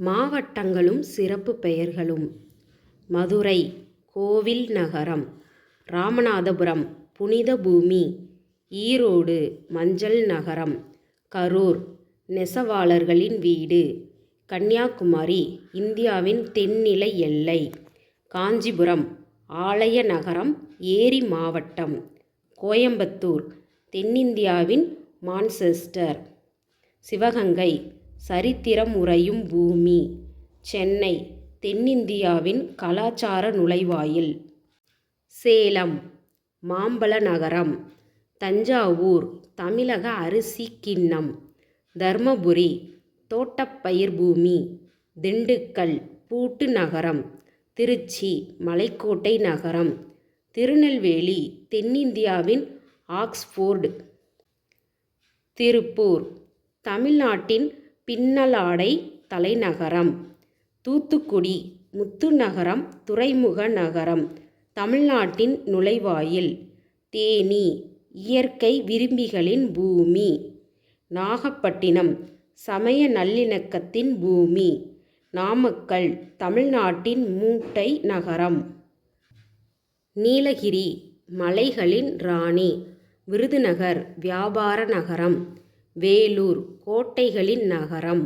மாவட்டங்களும் சிறப்பு பெயர்களும். மதுரை கோவில் நகரம் ராமநாதபுரம் புனித பூமி ஈரோடு மஞ்சள் நகரம் கரூர் நெசவாளர்களின் வீடு கன்னியாகுமரி இந்தியாவின் தென்னிலை எல்லை காஞ்சிபுரம் ஆலய நகரம் ஏரி மாவட்டம் கோயம்புத்தூர் தென்னிந்தியாவின் மான்செஸ்டர் சிவகங்கை சரித்திரம் உறையும் பூமி. சென்னை தென்னிந்தியாவின் கலாச்சார நுழைவாயில். சேலம் மாம்பழ நகரம். தஞ்சாவூர் தமிழக அரிசி கிண்ணம். தர்மபுரி தோட்டப்பயிர் பூமி. திண்டுக்கல் பூட்டு நகரம். திருச்சி மலைக்கோட்டை நகரம். திருநெல்வேலி தென்னிந்தியாவின் ஆக்ஸ்போர்டு. திருப்பூர் தமிழ்நாட்டின் பின்னலாடை தலைநகரம். தூத்துக்குடி முத்துநகரம் துறைமுக நகரம் தமிழ்நாட்டின் நுழைவாயில். தேனி இயற்கை விரும்பிகளின் பூமி. நாகப்பட்டினம் சமய நல்லிணக்கத்தின் பூமி. நாமக்கல் தமிழ்நாட்டின் மூட்டை நகரம். நீலகிரி மலைகளின் ராணி. விருதுநகர் வியாபார நகரம். வேலூர் கோட்டைகளின் நகரம்.